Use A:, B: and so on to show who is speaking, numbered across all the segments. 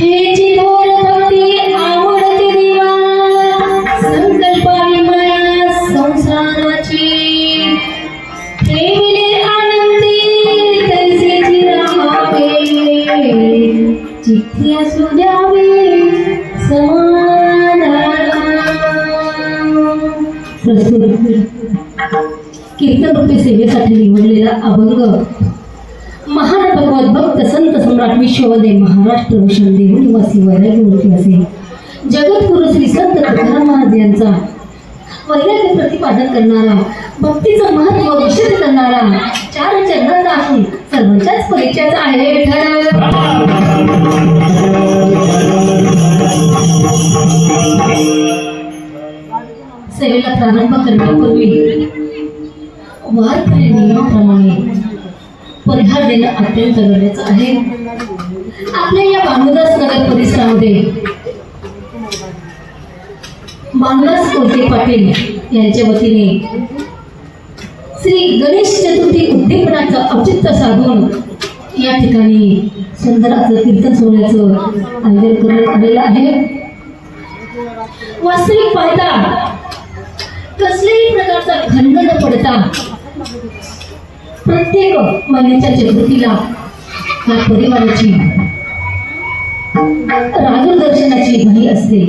A: हेची आवडते कीर्तन रूपी सेवेसाठी निवडलेला अभंग. महान भगवत भक्त संत सम्राट विश्ववदय महाराष्ट्र भूषण देव निवासी वैराग्य मूर्ती असे जगद्गुरु श्री संत तुकाराम महाराज यांचा वैराग्य प्रतिपादन करणारा भक्तीचं महत्त्व विशद करणारा चार चरणाचा असून सर्वांच्याच परिचयाचा आहे विठ्ठल. सेवेला प्रारंभ करण्यापूर्वी वारकरी नियमाप्रमाणे परिहार देणं अत्यंत गरजेचं आहे. आपल्या या भानुदास नगर परिसरामध्ये भानुदास कोलते पाटील यांच्या वतीने श्री गणेश चतुर्थी उद्दीपनाचं औचित्य साधून या ठिकाणी सुंदर असं कीर्तन सोहळ्याचं आयोजन करण्यात आलेलं आहे. वास्तविक पाहता कसल्याही प्रकारचा खंड न पडता प्रत्येक महिन्याच्या चतुर्थीला या परिवाराची राजूर दर्शनाची घाई असते.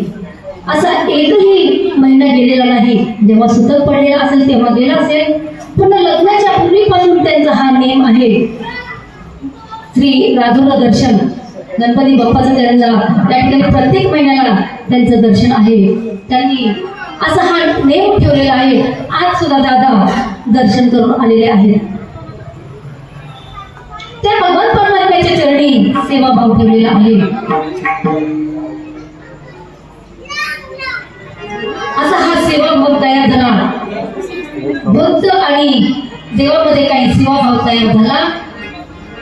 A: असा एकही महिना गेलेला नाही. जेव्हा सुतक पडलेला असेल तेव्हा गेला असेल. पण लग्नाच्या पूर्वीपासून त्यांचा हा नियम आहे. श्री राजूला दर्शन. गणपती बाप्पाचं त्यांना त्या ठिकाणी प्रत्येक महिन्याला त्यांचं दर्शन आहे. त्यांनी असा हा नेम ठेवलेला आहे. आज सुद्धा दादा दर्शन करून आलेले आहेत. त्या भगवत परमात्म्याच्या चरणी सेवा भाव ठेवलेला आहे. असा हा सेवाभाव तयार झाला. भक्त आणि देवामध्ये काही सेवाभाव तयार झाला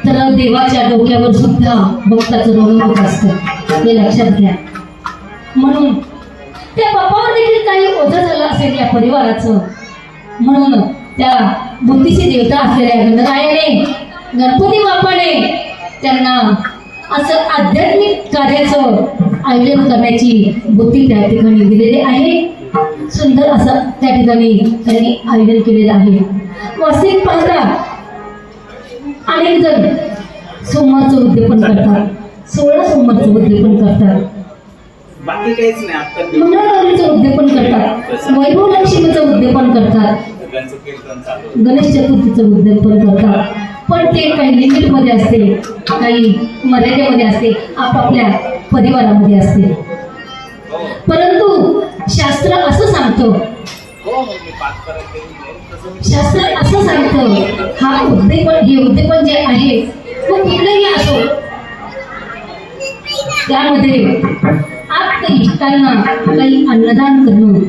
A: तर देवाच्या डोक्यावर सुद्धा भक्ताचं ऋण होत असत. हे लक्षात घ्या. म्हणून त्या बापावर देखील काही ओझ झालं असेल या परिवाराचं म्हणून त्या बुद्धीची देवता असलेल्या गणरायाने गणपती बापाने त्यांना असं आध्यात्मिक कार्याचं आयोजन करण्याची बुद्धी त्या ठिकाणी दिलेली आहे. सुंदर असं त्या ठिकाणी त्यांनी आयोजन केलेलं आहे. वास्तविक पाहता अनेक जण सोमवारचं उद्यापन करतात. सोळा सोमवारचं उद्यापन करतात. मंगळगौरीचं उद्यापन करतात. वैभव लक्ष्मीचं उद्यापन करतात. गणेश चतुर्थीचं उद्यापन करतात. पण ते काही लिमिटमध्ये असते काही मर्यादेमध्ये असते आपापल्या परिवारामध्ये असते. परंतु शास्त्र असं सांगतं शास्त्र असं सांगतं हा उद्दीपन हे उद्दीपन जे आहे तो कुठलंही असो त्यामध्ये आप्त इष्टांना काही अन्नदान करणं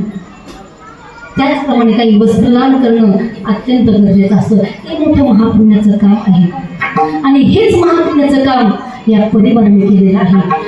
A: त्याचप्रमाणे काही वस्त्रदान करणं अत्यंत गरजेचं असतं. हे मोठं महापुण्याचं काम आहे. आणि हेच महापुण्याचं काम या परिवाराने केलेलं आहे.